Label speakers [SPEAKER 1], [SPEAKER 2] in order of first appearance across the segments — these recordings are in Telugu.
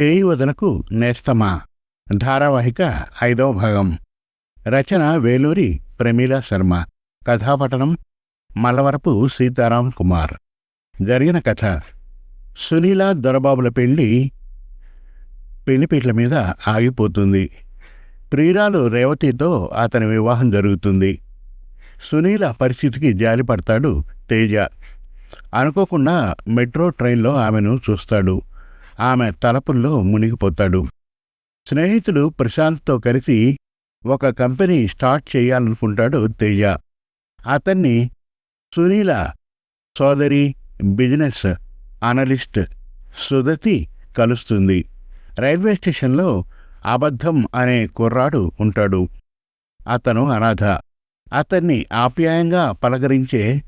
[SPEAKER 1] చేయి వదలకు నేస్తమా? ధారావాహిక ఐదవ భాగం. రచన వేలూరి ప్రమీల శర్మ. కథాపఠనం మలవరపు సీతారాం కుమార్. జరిగిన కథ. సునీల దొరబాబుల పెళ్ళి పెళ్ళిపీట్ల మీద ఆగిపోతుంది. ప్రియురాలు రేవతితో అతని వివాహం జరుగుతుంది. సునీల పరిస్థితికి జాలిపడతాడు తేజ. అనుకోకుండా మెట్రో ట్రైన్లో ఆమెను చూస్తాడు. ఆమె తలపుల్లో మునిగిపోతాడు. స్నేహితుడు ప్రశాంత్తో కలిసి ఒక కంపెనీ స్టార్ట్ చేయాలనుకుంటాడు తేజ. అతన్ని సునీల సోదరి బిజినెస్ అనలిస్ట్ సుదతి కలుస్తుంది. రైల్వే స్టేషన్లో అబద్ధం అనే కుర్రాడు ఉంటాడు. అతను అనాథ. అతన్ని ఆప్యాయంగా పలకరించే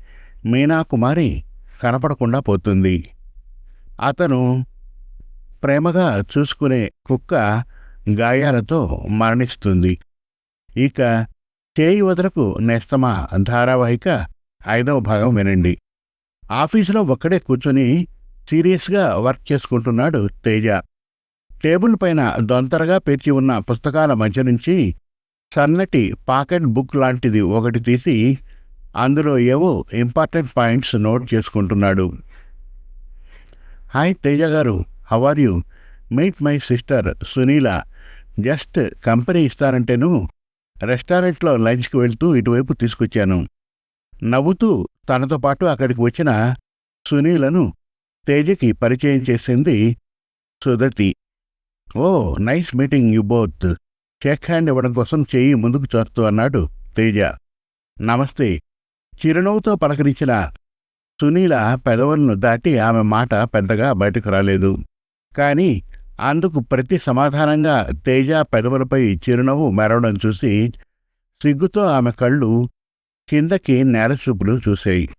[SPEAKER 1] మీనాకుమారి కనపడకుండా పోతుంది. అతను ప్రేమగా చూసుకునే కుక్క గాయాలతో మరణిస్తుంది. ఇక చేయి వదలకు నేస్తమా ధారావాహిక ఐదవ భాగం వినండి. ఆఫీసులో ఒక్కడే కూర్చొని సీరియస్గా వర్క్ చేసుకుంటున్నాడు తేజ. టేబుల్ పైన దొంతరగా పేర్చి ఉన్న పుస్తకాల మధ్య నుంచి సన్నటి పాకెట్ బుక్ లాంటిది ఒకటి తీసి అందులో ఏవో ఇంపార్టెంట్ పాయింట్స్ నోట్ చేసుకుంటున్నాడు. హాయ్ తేజ గారు. How are you meet my sister Sunila just company ఇస్తారంటేను రెస్టారెంట్లో లంచ్కి వెళ్తూ ఇటువైపు తీసుకొచ్చాను. నవ్వుతూ తనతో పాటు అక్కడికి వచ్చిన సునీలను తేజకి పరిచయం చేసింది సుదతి ఓ nice meeting you both. Shake hand ఇవ్వడం కోసం చెయ్యి ముందుకు చేరుతూ అన్నాడు తేజ. నమస్తే. చిరునవ్వుతో పలకరించిన సునీల పెదవులను దాటి ఆమె మాట పెద్దగా బయటకు రాలేదు. కాని అందుకు ప్రతి సమాధానంగా తేజ పెదవులపై చిరునవ్వు మెరవడం చూసి సిగ్గుతో ఆమె కళ్ళు కిందకి నేలచూపులు చూశాయి.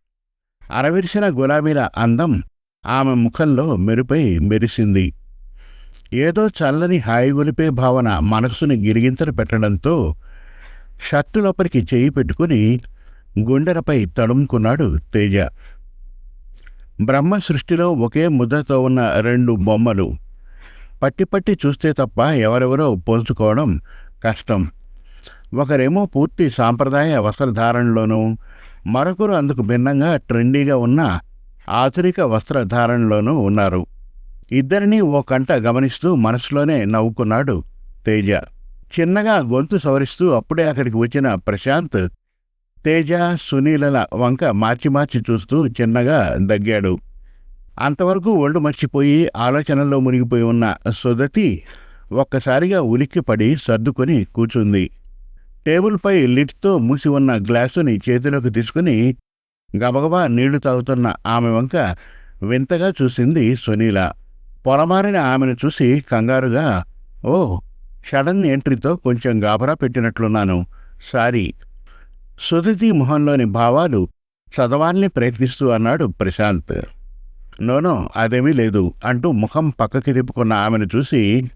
[SPEAKER 1] అరవిరిసిన గులాబీల అందం ఆమె ముఖంలో మెరుపై మెరిసింది. ఏదో చల్లని హాయిగొలిపే భావన మనస్సుని గిరిగింతలు పెట్టడంతో షర్టు లోపలికి చేయి పెట్టుకుని గుండెలపై తడుముకున్నాడు తేజ. బ్రహ్మ సృష్టిలో ఒకే ముద్దతో ఉన్న రెండు బొమ్మలు. పట్టి పట్టి చూస్తే తప్ప ఎవరెవరో పోల్చుకోవడం కష్టం. ఒకరేమో పూర్తి సాంప్రదాయ వస్త్రధారణలోనూ మరొకరు అందుకు భిన్నంగా ట్రెండీగా ఉన్న ఆధునిక వస్త్రధారణలోనూ ఉన్నారు. ఇద్దరినీ ఓ కంట గమనిస్తూ మనసులోనే నవ్వుకున్నాడు తేజ. చిన్నగా గొంతు సవరిస్తూ అప్పుడే అక్కడికి వచ్చిన ప్రశాంత్ తేజ సునీలల వంక మార్చి మార్చి చూస్తూ చిన్నగా దగ్గాడు. అంతవరకు ఒళ్ళు మర్చిపోయి ఆలోచనల్లో మునిగిపోయి ఉన్న సుదతి ఒక్కసారిగా ఉలిక్కిపడి సర్దుకొని కూచుంది. టేబుల్పై లిట్తో మూసి ఉన్న గ్లాసుని చేతిలోకి తీసుకుని గబగబా నీళ్ళు తాగుతున్న ఆమె వంక వింతగా చూసింది సునీల. పొలమారిన ఆమెను చూసి కంగారుగా ఓ షడన్ ఎంట్రీతో కొంచెం గాబరా పెట్టినట్లున్నాను. సారీ. సుధతి మొహంలోని భావాలు చదవాలని ప్రయత్నిస్తూ అన్నాడు ప్రశాంత్. నోనో అదేమీ లేదు అంటూ ముఖం పక్కకి తిప్పుకున్న ఆమెను చూసి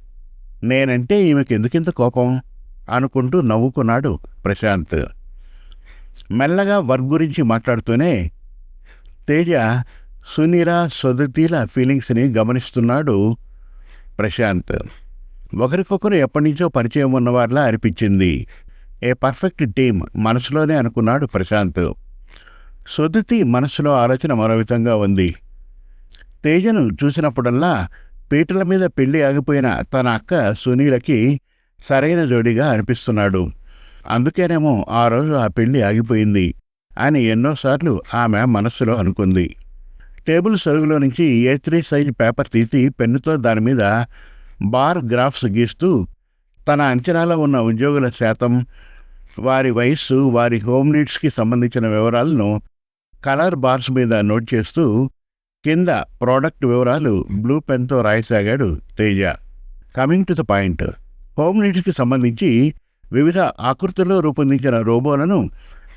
[SPEAKER 1] నేనంటే ఈమెకి ఎందుకింత కోపం? అనుకుంటూ నవ్వుకున్నాడు ప్రశాంత్. మెల్లగా వర్క్ గురించి మాట్లాడుతూనే తేజ సునీల సుదతీల ఫీలింగ్స్ని గమనిస్తున్నాడు ప్రశాంత్. ఒకరికొకరు ఎప్పటినుంచో పరిచయం ఉన్నవారిలా అనిపించింది. ఏ పర్ఫెక్ట్ టీం మనసులోనే అనుకున్నాడు ప్రశాంత్. సుధృతి మనసులో ఆలోచన మరో విధంగా ఉంది. తేజను చూసినప్పుడల్లా పీటల మీద పెళ్ళి ఆగిపోయిన తన అక్క సునీలకి సరైన జోడిగా అనిపిస్తున్నాడు. అందుకేనేమో ఆ రోజు ఆ పెళ్ళి ఆగిపోయింది అని ఎన్నోసార్లు ఆమె మనస్సులో అనుకుంది. టేబుల్ సరుగులో నుంచి ఏ త్రీ సైజ్ పేపర్ తీసి పెన్నుతో దాని మీద బార్ గ్రాఫ్స్ గీస్తూ తన అంచనాలో ఉన్న ఉద్యోగుల శాతం వారి వయస్సు వారి హోమ్ నీడ్స్కి సంబంధించిన వివరాలను కలర్ బార్స్ మీద నోట్ చేస్తూ కింద ప్రోడక్ట్ వివరాలు బ్లూ పెన్తో రాయసాగాడు Teja. Coming to the point. Home నీడ్స్కి సంబంధించి వివిధ ఆకృతుల్లో రూపొందించిన రోబోలను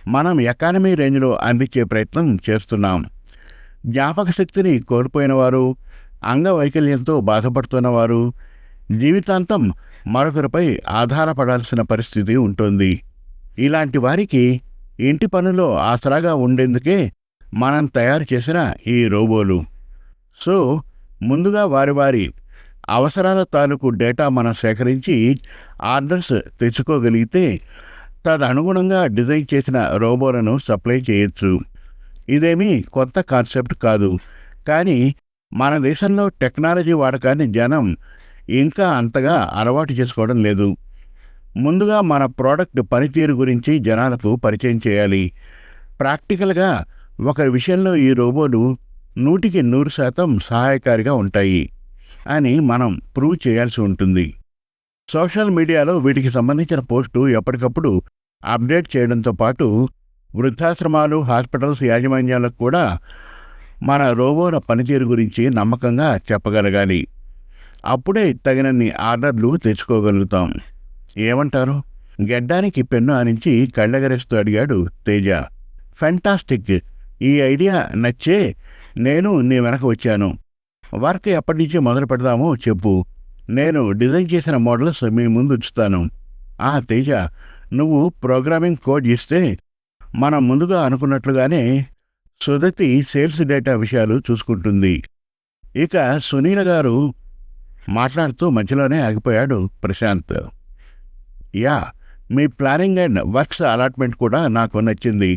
[SPEAKER 1] మనం ఎకానమీ రేంజ్లో అందించే ప్రయత్నం చేస్తున్నాం. జ్ఞాపక శక్తిని కోల్పోయినవారు అంగవైకల్యంతో బాధపడుతున్నవారు జీవితాంతం మరొకరిపై ఆధారపడాల్సిన పరిస్థితి ఉంటుంది. ఇలాంటి వారికి ఇంటి పనులో ఆసరాగా ఉండేందుకే మనం తయారు చేసిన ఈ రోబోలు. సో ముందుగా వారి వారి అవసరాల తాలూకు డేటా మనం సేకరించి ఆర్డర్స్ తెచ్చుకోగలిగితే తదనుగుణంగా డిజైన్ చేసిన రోబోలను సప్లై చేయొచ్చు. ఇదేమీ కొత్త కాన్సెప్ట్ కాదు. కానీ మన దేశంలో టెక్నాలజీ వాడకాన్ని జనం ఇంకా అంతగా అలవాటు చేసుకోవడం లేదు. ముందుగా మన ప్రోడక్ట్ పనితీరు గురించి జనాలకు పరిచయం చేయాలి. ప్రాక్టికల్గా ఒక విషయంలో ఈ రోబోలు నూటికి నూరు శాతం సహాయకారిగా ఉంటాయి అని మనం ప్రూవ్ చేయాల్సి ఉంటుంది. సోషల్ మీడియాలో వీటికి సంబంధించిన పోస్టు ఎప్పటికప్పుడు అప్డేట్ చేయడంతో పాటు వృద్ధాశ్రమాలు హాస్పిటల్స్ యాజమాన్యాలకు కూడా మన రోబోల పనితీరు గురించి నమ్మకంగా చెప్పగలగాలి. అప్పుడే తగినన్ని ఆర్డర్లు తెచ్చుకోగలుగుతాం. ఏమంటారు? గెడ్డానికి పెన్ను ఆనించి కళ్ళగరేస్తూ అడిగాడు తేజ. ఫెంటాస్టిక్. ఈ ఐడియా నచ్చే నేను నీ వెనక వచ్చాను. వర్క్ ఎప్పటి నుంచి మొదలు పెడదామో చెప్పు. నేను డిజైన్ చేసిన మోడల్స్ మీ ముందు ఉంచుతాను. ఆ తేజ నువ్వు ప్రోగ్రామింగ్ కోడ్ ఇస్తే మనం ముందుగా అనుకున్నట్లుగానే సుదతి సేల్స్ డేటా విషయాలు చూసుకుంటుంది. ఇక సునీల గారు మాట్లాడుతూ మధ్యలోనే ఆగిపోయాడు ప్రశాంత్. యా మీ ప్లానింగ్ అండ్ వర్క్స్ అలాట్మెంట్ కూడా నాకు నచ్చింది.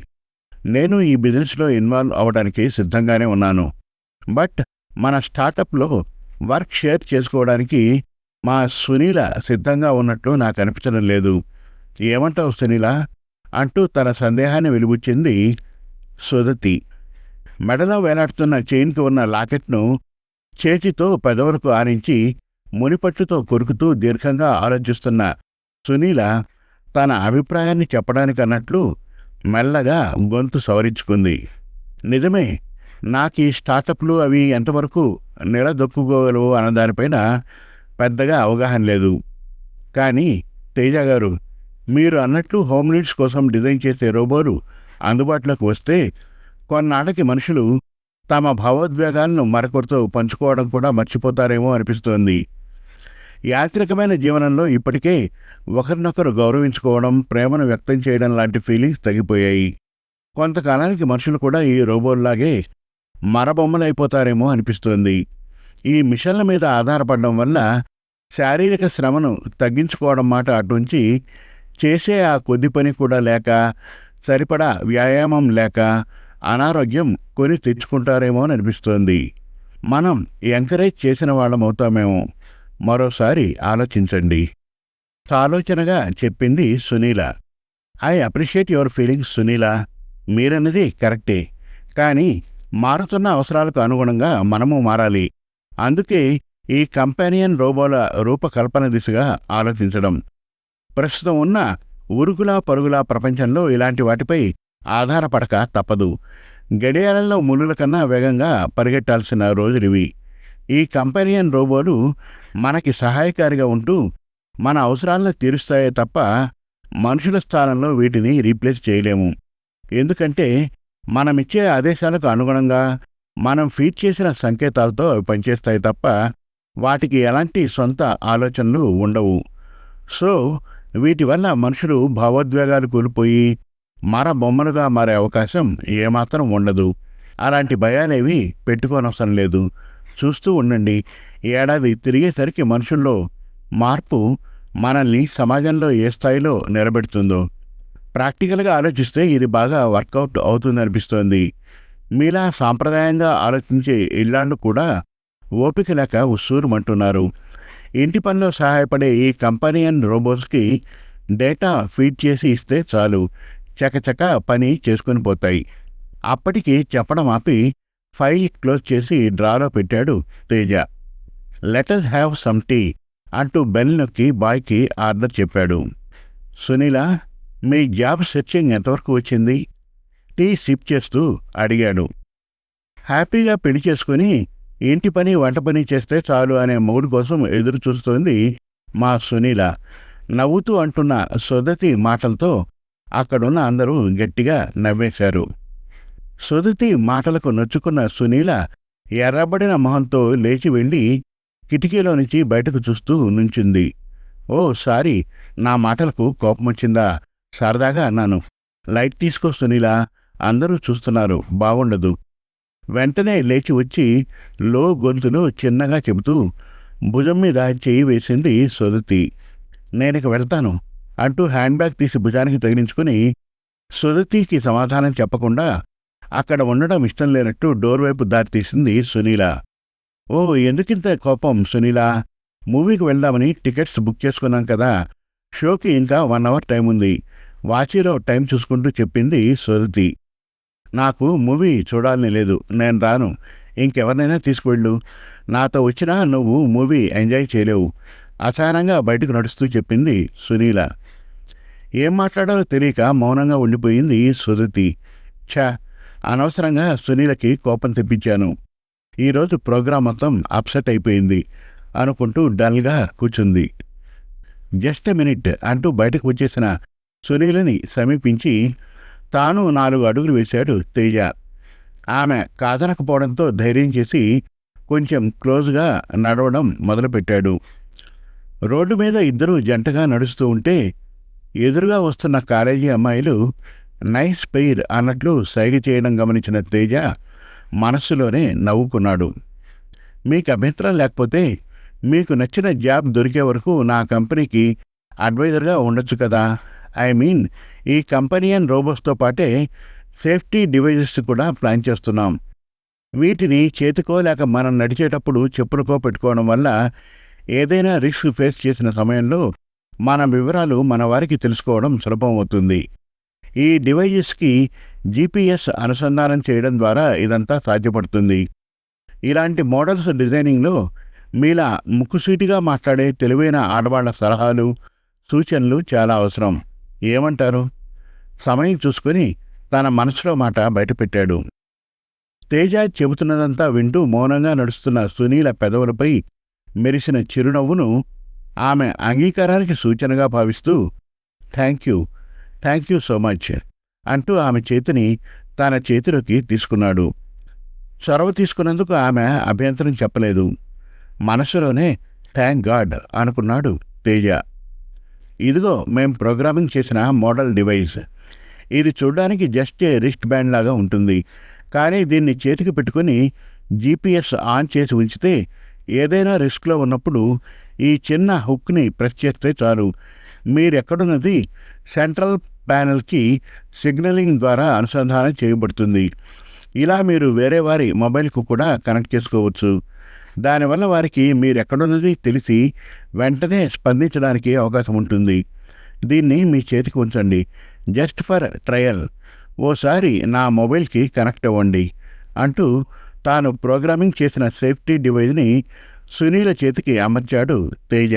[SPEAKER 1] నేను ఈ బిజినెస్లో ఇన్వాల్వ్ అవ్వడానికి సిద్ధంగానే ఉన్నాను. బట్ మన స్టార్టప్లో వర్క్ షేర్ చేసుకోవడానికి మా సునీల సిద్ధంగా ఉన్నట్లు నాకు అనిపించడం లేదు. ఏమంటావు సునీల? అంటూ తన సందేహాన్ని వెలుబుచ్చింది సుదతి మెడలో వేలాడుతున్న చైన్కి ఉన్న లాకెట్ను చేతితో పెదవులకు ఆనించి మునిపట్టుతో కొరుకుతూ దీర్ఘంగా ఆలోచిస్తున్న సునీల తన అభిప్రాయాన్ని చెప్పడానికి అన్నట్లు మెల్లగా గొంతు సవరించుకుంది. నిజమే నాకు ఈ స్టార్టప్లు అవి ఎంతవరకు నిలదొక్కుకోగలవు అన్నదానిపైన పెద్దగా అవగాహన లేదు. కానీ తేజ గారు మీరు అన్నట్లు హోమ్ నీడ్స్ కోసం డిజైన్ చేసే రోబోలు అందుబాటులోకి వస్తే కొన్నాళ్ళకి మనుషులు తమ భావోద్వేగాలను మరొకరితో పంచుకోవడం కూడా మర్చిపోతారేమో అనిపిస్తోంది. యాంత్రికమైన జీవనంలో ఇప్పటికే ఒకరినొకరు గౌరవించుకోవడం ప్రేమను వ్యక్తం చేయడం లాంటి ఫీలింగ్స్ తగ్గిపోయాయి. కొంతకాలానికి మనుషులు కూడా ఈ రోబోల్లాగే మరబొమ్మలైపోతారేమో అనిపిస్తోంది. ఈ మిషన్ల మీద ఆధారపడడం వల్ల శారీరక శ్రమను తగ్గించుకోవడం మాట అటుంచి చేసే ఆ కొద్ది పని కూడా లేక సరిపడా వ్యాయామం లేక అనారోగ్యం కొని తెచ్చుకుంటారేమో అని అనిపిస్తోంది. మనం ఎంకరేజ్ చేసిన వాళ్ళమవుతామేమో. మరోసారి ఆలోచించండి. ఆలోచనగా చెప్పింది Sunila. I appreciate your feelings Sunila. మీరన్నది కరెక్టే. కానీ మారుతున్న అవసరాలకు అనుగుణంగా మనము మారాలి. అందుకే ఈ కంపానియన్ రోబోల రూపకల్పన దిశగా ఆలోచించడం. ప్రస్తుతం ఉన్న ఉరుకులా పరుగులా ప్రపంచంలో ఇలాంటి వాటిపై ఆధారపడక తప్పదు. గడియారంలో ములుల కన్నా వేగంగా పరిగెట్టాల్సిన రోజులివి. ఈ కంపెనీయన్ రోబోలు మనకి సహాయకారిగా ఉంటూ మన అవసరాలను తీరుస్తాయే తప్ప మనుషుల స్థానంలో వీటిని రీప్లేస్ చేయలేము. ఎందుకంటే మనమిచ్చే ఆదేశాలకు అనుగుణంగా మనం ఫీడ్ చేసిన సంకేతాలతో అవి పనిచేస్తాయి తప్ప వాటికి ఎలాంటి సొంత ఆలోచనలు ఉండవు. సో వీటి వల్ల మనుషులు భావోద్వేగాలు కోల్పోయి మర బొమ్మలుగా మారే అవకాశం ఏమాత్రం ఉండదు. అలాంటి భయాలేవి పెట్టుకోనవసరం లేదు. చూస్తూ ఉండండి. ఏడాది తిరిగేసరికి మనుషుల్లో మార్పు మనల్ని సమాజంలో ఏ స్థాయిలో నిలబెడుతుందో. ప్రాక్టికల్గా ఆలోచిస్తే ఇది బాగా వర్కౌట్ అవుతుందనిపిస్తోంది. మీలా సాంప్రదాయంగా ఆలోచించే ఇళ్ళాళ్ళు కూడా ఓపిక లేక ఉస్సూరుమంటున్నారు. ఇంటి పనిలో సహాయపడే ఈ కంపెనీయన్ రోబోట్స్కి డేటా ఫీడ్ చేసి ఇస్తే చాలు. చకచక పని చేసుకుని పోతాయి. అప్పటికి చెప్పడం ఆపి ఫైల్ క్లోజ్ చేసి డ్రాలో పెట్టాడు Teja. Let's have some tea అంటూ బెల్ నొక్కి బాయ్కి ఆర్డర్ చెప్పాడు. సునీల మీ జాబ్ సెర్చింగ్ ఎంతవరకు వచ్చింది? టీ సిప్ చేస్తూ అడిగాడు. హ్యాపీగా పెళ్ళి చేసుకుని ఇంటి పని వంట పని చేస్తే చాలు అనే మూడు కోసం ఎదురు చూస్తోంది మా సునీల. నవ్వుతూ అంటున్న సుదతి మాటలతో అక్కడున్న అందరూ గట్టిగా నవ్వేశారు. సుధృతి మాటలకు నొచ్చుకున్న సునీల ఎర్రబడిన మొహంతో లేచి వెళ్ళి కిటికీలో నుంచి బయటకు చూస్తూ నుంచుంది. ఓ సారీ నా మాటలకు కోపమొచ్చిందా? సరదాగా అన్నాను. లైట్ తీసుకో సునీల అందరూ చూస్తున్నారు బాగుండదు వెంటనే లేచి వచ్చి లో గొంతులో చిన్నగా చెబుతూ భుజం మీద చెయ్యి వేసింది సుధృతి. నేనిక వెళ్తాను అంటూ హ్యాండ్ బ్యాగ్ తీసి భుజానికి తగిలించుకుని సుధృతికి సమాధానం చెప్పకుండా అక్కడ ఉండడం ఇష్టం లేనట్టు డోర్ వైపు దారితీసింది సునీల. ఓ ఎందుకింత కోపం సునీల? మూవీకి వెళ్దామని టికెట్స్ బుక్ చేసుకున్నాం కదా. షోకి ఇంకా వన్ అవర్ టైం ఉంది. వాచీలో టైం చూసుకుంటూ చెప్పింది సురతి నాకు మూవీ చూడాలని లేదు. నేను రాను. ఇంకెవరినైనా తీసుకువెళ్ళు. నాతో వచ్చినా నువ్వు మూవీ ఎంజాయ్ చేయలేవు. అసారంగా బయటకు నడుస్తూ చెప్పింది సునీల. ఏం మాట్లాడాలో తెలియక మౌనంగా ఉండిపోయింది సురతి ఛా! అనవసరంగా సునీలకి కోపం తెప్పించాను. ఈరోజు ప్రోగ్రాం మొత్తం అప్సెట్ అయిపోయింది అనుకుంటూ డల్గా కూర్చుంది. జస్ట్ మినిట్ అంటూ బయటకు వచ్చేసిన సునీలని సమీపించి తాను నాలుగు అడుగులు వేశాడు తేజ. ఆమె కాదనకపోవడంతో ధైర్యం చేసి కొంచెం క్లోజ్గా నడవడం మొదలుపెట్టాడు. రోడ్డు మీద ఇద్దరూ జంటగా నడుస్తూ ఉంటే ఎదురుగా వస్తున్న కాలేజీ అమ్మాయిలు నైస్ పెయిర్ అన్నట్లు సైగ చేయడం గమనించిన తేజ మనస్సులోనే నవ్వుకున్నాడు. మీకు అభ్యంతరం లేకపోతే మీకు నచ్చిన జాబ్ దొరికే వరకు నా కంపెనీకి అడ్వైజర్గా ఉండొచ్చు కదా. ఐ మీన్ ఈ కంపెనీ అండ్ రోబోస్తో పాటే సేఫ్టీ డివైజెస్ కూడా ప్లాన్ చేస్తున్నాం. వీటిని చేతికో లేక మనం నడిచేటప్పుడు చెప్పులకో పెట్టుకోవడం వల్ల ఏదైనా రిస్క్ ఫేస్ చేసిన సమయంలో మన వివరాలు మన వారికి తెలుసుకోవడం సులభం అవుతుంది. ఈ డివైజెస్కి జీపీఎస్ అనుసంధానం చేయడం ద్వారా ఇదంతా సాధ్యపడుతుంది. ఇలాంటి మోడల్స్ డిజైనింగ్లో మీలా ముక్కుసూటిగా మాట్లాడే తెలివైన ఆడవాళ్ళ సలహాలు సూచనలు చాలా అవసరం. ఏమంటారు? సమయం చూసుకుని తన మనసులో మాట బయటపెట్టాడు. తేజ చెబుతున్నదంతా వింటూ మౌనంగా నడుస్తున్న సునీల పెదవులపై మెరిసిన చిరునవ్వును ఆమె అంగీకారానికి సూచనగా భావిస్తూ thank you thank you so much అంటూ ఆమె చేతిని తన చేతిలోకి తీసుకున్నాడు. చొరవ తీసుకున్నందుకు ఆమె అభ్యంతరం చెప్పలేదు. మనసులోనే థ్యాంక్ గాడ్ అనుకున్నాడు తేజ. ఇదిగో మేం ప్రోగ్రామింగ్ చేసిన మోడల్ డివైస్. ఇది చూడడానికి జస్ట్ ఏ రిస్ట్ బ్యాండ్ లాగా ఉంటుంది. కానీ దీన్ని చేతికి పెట్టుకుని జీపీఎస్ ఆన్ చేసి ఉంచితే ఏదైనా రిస్క్లో ఉన్నప్పుడు ఈ చిన్న హుక్ని ప్రెస్ చేస్తే చాలు. మీరెక్కడున్నది? సెంట్రల్ ప్యానెల్కి సిగ్నలింగ్ ద్వారా అనుసంధానం చేయబడుతుంది. ఇలా మీరు వేరే వారి మొబైల్కు కూడా కనెక్ట్ చేసుకోవచ్చు. దానివల్ల వారికి మీరెక్కడున్నది తెలిసి వెంటనే స్పందించడానికి అవకాశం ఉంటుంది. దీన్ని మీ చేతికి ఉంచండి. Just for trial. ఓసారి నా మొబైల్కి కనెక్ట్ అవ్వండి అంటూ తాను ప్రోగ్రామింగ్ చేసిన సేఫ్టీ డివైజ్ని సునీల చేతికి అమర్చాడు తేజ.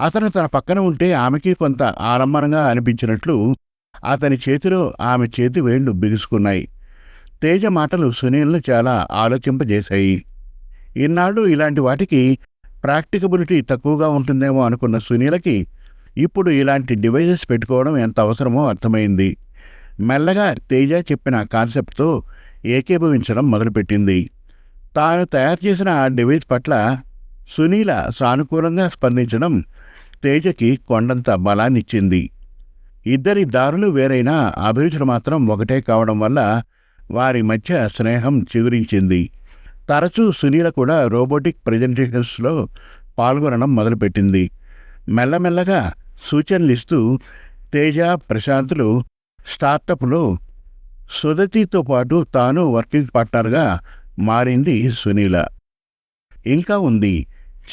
[SPEAKER 1] అతను తన పక్కన ఉంటే ఆమెకి కొంత ఆలంబనంగా అనిపించినట్లు అతని చేతిలో ఆమె చేతి వేళ్ళు బిగుసుకున్నాయి. తేజ మాటలు సునీల్ను చాలా ఆలోచింపజేశాయి. ఇన్నాళ్ళు ఇలాంటి వాటికి ప్రాక్టికబిలిటీ తక్కువగా ఉంటుందేమో అనుకున్న సునీలకి ఇప్పుడు ఇలాంటి డివైజెస్ పెట్టుకోవడం ఎంత అవసరమో అర్థమైంది. మెల్లగా తేజ చెప్పిన కాన్సెప్ట్తో ఏకీభవించడం మొదలుపెట్టింది. తాను తయారు చేసిన ఆ డివైస్ పట్ల సునీల సానుకూలంగా స్పందించడం తేజకి కొండంత బలాన్నిచ్చింది. ఇద్దరి దారులు వేరైనా అభిరుచులు మాత్రం ఒకటే కావడం వల్ల వారి మధ్య స్నేహం చిగురించింది. తరచూ సునీల కూడా రోబోటిక్ ప్రజెంటేషన్స్లో పాల్గొనడం మొదలుపెట్టింది. మెల్లమెల్లగా సూచనలిస్తూ తేజ ప్రశాంతులు స్టార్టప్లో సుదతితో పాటు తాను వర్కింగ్ పార్ట్నర్గా మారింది సునీల. ఇంకా ఉంది.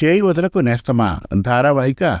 [SPEAKER 1] చేయి వదలకు నేస్తమా? ధారావాహిక